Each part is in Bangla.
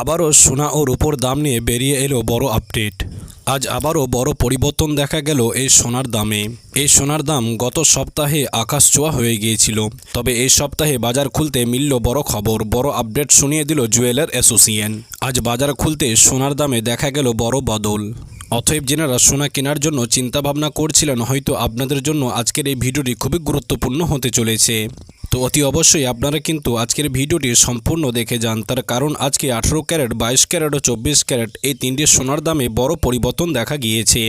আবারও সোনা ও রূপোর দাম নিয়ে বেরিয়ে এলো বড় আপডেট। আজ আবারও বড় পরিবর্তন দেখা গেল এই সোনার দামে। এই সোনার দাম গত সপ্তাহে আকাশ ছোঁয়া হয়ে গিয়েছিল। তবে এই সপ্তাহে বাজার খুলতে মিলল বড় খবর, বড় আপডেট শুনিয়ে দিল জুয়েলার অ্যাসোসিয়েশন। আজ বাজার খুলতে সোনার দামে দেখা গেল বড় বদল। অতএব যেনারা সোনা কেনার জন্য চিন্তাভাবনা করছিলেন, হয়তো আপনাদের জন্য আজকের এই ভিডিওটি খুবই গুরুত্বপূর্ণ হতে চলেছে। তো অতি অবশ্যই আপনারা কিন্তু আজকের ভিডিওটি সম্পূর্ণ দেখে যান। তার কারণ আজকে আঠেরো ক্যারেট, বাইশ ক্যারেট ও চব্বিশ ক্যারেট এই তিনটি সোনার দামে বড় পরিবর্তন দেখা গিয়েছে।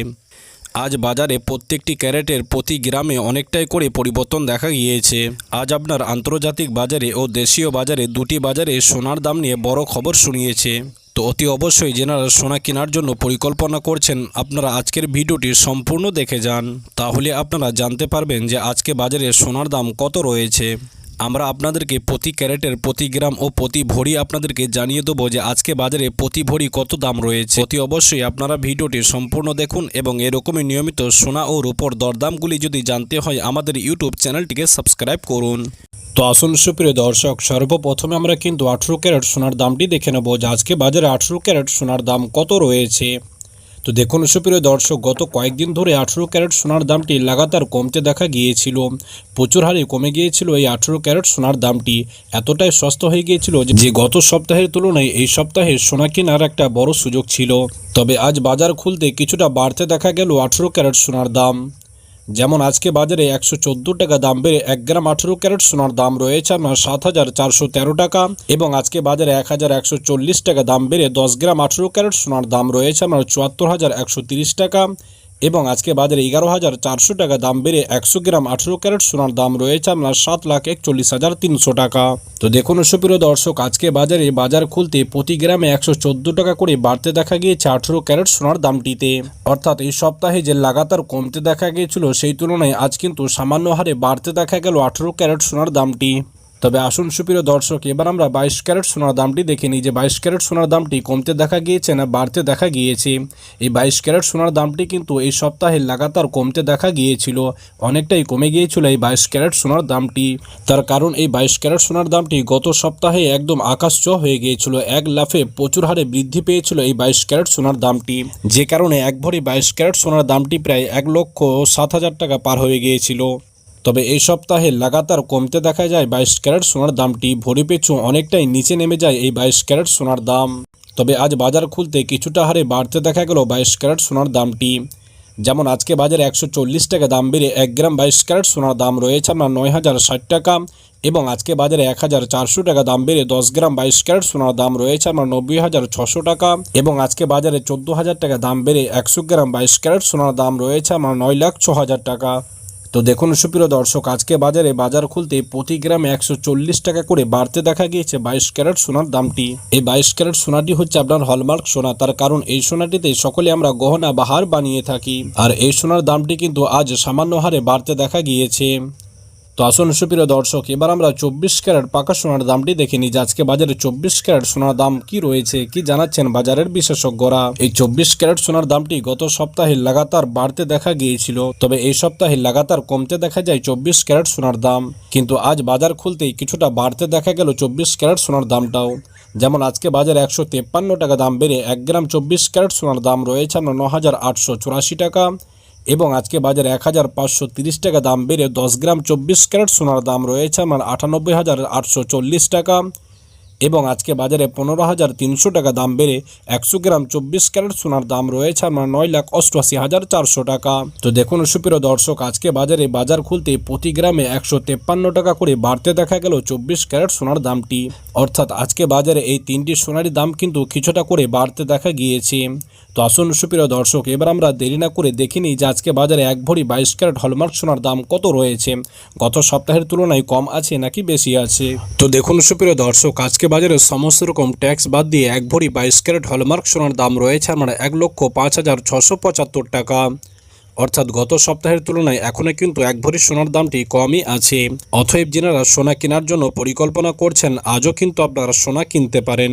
আজ বাজারে প্রত্যেকটি ক্যারেটের প্রতি গ্রামে অনেকটাই করে পরিবর্তন দেখা গিয়েছে। আজ আপনার আন্তর্জাতিক বাজারে ও দেশীয় বাজারে দুটি বাজারে সোনার দাম নিয়ে বড় খবর শুনিয়েছে। তো অতি অবশ্যই যেনারা সোনা কেনার জন্য পরিকল্পনা করছেন, আপনারা আজকের ভিডিওটি সম্পূর্ণ দেখে যান। তাহলে আপনারা জানতে পারবেন যে আজকে বাজারে সোনার দাম কত রয়েছে। আমরা আপনাদেরকে প্রতি ক্যারেটের, প্রতি গ্রাম ও প্রতি ভরি আপনাদেরকে জানিয়ে দেবো যে আজকে বাজারে প্রতি ভরি কত দাম রয়েছে। অতি অবশ্যই আপনারা ভিডিওটি সম্পূর্ণ দেখুন এবং এরকমই নিয়মিত সোনা ও রূপোর দরদামগুলি যদি জানতে হয়, আমাদের ইউটিউব চ্যানেলটিকে সাবস্ক্রাইব করুন। তো আসুন সুপ্রিয় দর্শক, সর্বপ্রথমে আমরা কিন্তু আঠেরো ক্যারেট সোনার দামটি দেখে নেব যে আজকে বাজারে আঠেরো ক্যারেট সোনার দাম কত রয়েছে। তো দেখুন, সুপ্রিয় দর্শক, গত কয়েকদিন ধরে আঠেরো ক্যারেট সোনার দামটি লাগাতার কমতে দেখা গিয়েছিল। প্রচুর হারে কমে গিয়েছিল এই আঠেরো ক্যারেট সোনার দামটি। এতটাই সস্তা হয়ে গিয়েছিল যে- গত সপ্তাহের তুলনায় এই সপ্তাহে সোনা কেনার একটা বড় সুযোগ ছিল। তবে আজ বাজার খুলতে কিছুটা বাড়তে দেখা গেল আঠেরো ক্যারেট সোনার দাম। যেমন আজকে বাজারে একশো চোদ্দ টাকা দাম বেড়ে এক গ্রাম আঠেরো ক্যারেট সোনার দাম রয়েছে আপনার সাত হাজার চারশো তেরো টাকা। এবং আজকে বাজারে এক হাজার একশো চল্লিশ টাকা দাম বেড়ে দশ গ্রাম আঠেরো ক্যারেট সোনার দাম রয়েছে আপনার চুয়াত্তর হাজার একশো তিরিশ টাকা। এবং আজকে বাজারে এগারো হাজার চারশো টাকা দাম বেড়ে একশো গ্রাম আঠেরো ক্যারেট সোনার দাম রয়েছে আপনার সাত লাখ একচল্লিশ হাজার তিনশো টাকা। তো দেখুন সুপ্রিয় দর্শক, আজকে বাজারে বাজার খুলতে প্রতি গ্রামে একশো চোদ্দ টাকা করে বাড়তে দেখা গিয়েছে আঠেরো ক্যারেট সোনার দামটিতে। অর্থাৎ এই সপ্তাহে যে লাগাতার কমতে দেখা গিয়েছিল, সেই তুলনায় আজ কিন্তু সামান্য হারে বাড়তে দেখা গেল আঠেরো ক্যারেট সোনার দামটি। তবে আসুন সুপ্রিয় দর্শক, এবার আমরা বাইশ ক্যারেট সোনার দামটি দেখে নিই যে বাইশ ক্যারেট সোনার দামটি কমতে দেখা গিয়েছে না বাড়তে দেখা গিয়েছে। এই বাইশ ক্যারেট সোনার দামটি কিন্তু এই সপ্তাহে লাগাতার কমতে দেখা গিয়েছিল, অনেকটাই কমে গিয়েছিল এই বাইশ ক্যারেট সোনার দামটি। তার কারণ এই বাইশ ক্যারেট সোনার দামটি গত সপ্তাহে একদম আকাশ হয়ে গিয়েছিল, এক লাফে প্রচুর হারে বৃদ্ধি পেয়েছিল এই বাইশ ক্যারেট সোনার দামটি। যে কারণে এক ভরি বাইশ ক্যারেট সোনার দামটি প্রায় এক লক্ষ সাত হাজার টাকা পার হয়ে গিয়েছিল। তবে এই সপ্তাহে লাগাতার কমতে দেখা যায় বাইশ ক্যারেট সোনার দামটি। ভরি পিছু অনেকটাই নিচে নেমে যায় এই বাইশ ক্যারেট সোনার দাম। তবে আজ বাজার খুলতে কিছুটা হারে বাড়তে দেখা গেল বাইশ ক্যারেট সোনার দামটি। যেমন আজকে বাজারে একশো চল্লিশ টাকা দাম বেড়ে এক গ্রাম বাইশ ক্যারেট সোনার দাম রয়েছে আপনার নয় হাজার ষাট টাকা। এবং আজকে বাজারে এক হাজার চারশো টাকা দাম বেড়ে দশ গ্রাম বাইশ ক্যারেট সোনার দাম রয়েছে আপনার নব্বই হাজার ছশো টাকা। এবং আজকে বাজারে চোদ্দ হাজার টাকা দাম বেড়ে একশো গ্রাম বাইশ ক্যারেট সোনার দাম রয়েছে আমার নয় লাখ ছ হাজার টাকা। তো দেখুন সুপ্রিয় দর্শক, আজকে বাজারে বাজার খুলতে প্রতি গ্রামে একশো চল্লিশ টাকা করে বাড়তে দেখা গিয়েছে বাইশ ক্যারেট সোনার দামটি। এই বাইশ ক্যারেট সোনাটি হচ্ছে আপনার হলমার্ক সোনা। তার কারণ এই সোনাটিতে সকলে আমরা গহনা বাহার বানিয়ে থাকি। আর এই সোনার দামটি কিন্তু আজ সামান্য হারে বাড়তে দেখা গিয়েছে। তো আসুন সুপ্রিয় দর্শক, এবার আমরা চব্বিশ ক্যারেট পাকা সোনার দামটি দেখে নিই আজকে বাজারে চব্বিশ ক্যারেট সোনার দাম কি রয়েছে, কি জানাচ্ছেন বাজারের বিশেষজ্ঞরা। এই চব্বিশ ক্যারেট সোনার দামটি গত সপ্তাহে লাগাতার বাড়তে দেখা গিয়েছিল, তবে এই সপ্তাহে লাগাতার কমতে দেখা যায় চব্বিশ ক্যারেট সোনার দাম। কিন্তু আজ বাজার খুলতেই কিছুটা বাড়তে দেখা গেল চব্বিশ ক্যারেট সোনার দামটাও। যেমন আজকে বাজারে একশো তেপ্পান্ন টাকা দাম বেড়ে এক গ্রাম চব্বিশ ক্যারেট সোনার দাম রয়েছে আপনার ন হাজার আটশো চুরাশি টাকা। এবং আজকে বাজারে এক হাজার পাঁচশো তিরিশ টাকা দাম বেড়ে দশ গ্রাম চব্বিশ ক্যারেট সোনার দাম রয়েছে আমার আটানব্বই হাজার আটশো চল্লিশ টাকা। এবং আজকে বাজারে পনেরো হাজার তিনশো টাকা দাম বেড়ে একশো গ্রাম চব্বিশ ক্যারেট সোনার দাম রয়েছে আমার নয় লাখ অষ্টআশি হাজার চারশো টাকা। তো দেখুন সুপ্রিয় দর্শক, আজকে বাজারে বাজার খুলতে প্রতি গ্রামে একশো তেপ্পান্ন টাকা করে বাড়তে দেখা গেল চব্বিশ ক্যারেট সোনার দামটি। অর্থাৎ আজকে বাজারে এই তিনটি সোনারই দাম কিন্তু কিছুটা করে বাড়তে দেখা গিয়েছে। তো আসুন সুপ্রিয় দর্শক, এবার আমরা দেরি না করে দেখে নিই যে আজকে বাজারে এক ভরি বাইশ ক্যারেট হলমার্ক সোনার দাম কত রয়েছে। গত সপ্তাহের তুলনায় কম আছে নাকি বেশি আছে? তো দেখুন সুপ্রিয় দর্শক, আজকে বাজারে সমস্ত রকম ট্যাক্স বাদ দিয়ে এক ভরি বাইশ ক্যারেট হলমার্ক সোনার দাম রয়েছে আমার এক লক্ষ পাঁচ হাজার ছশো পঁচাত্তর টাকা। অর্থাৎ গত সপ্তাহের তুলনায় এখনও কিন্তু এক ভরি সোনার দামটি কমই আছে। অথব যেনারা সোনা কেনার জন্য পরিকল্পনা করছেন, আজও কিন্তু আপনারা সোনা কিনতে পারেন।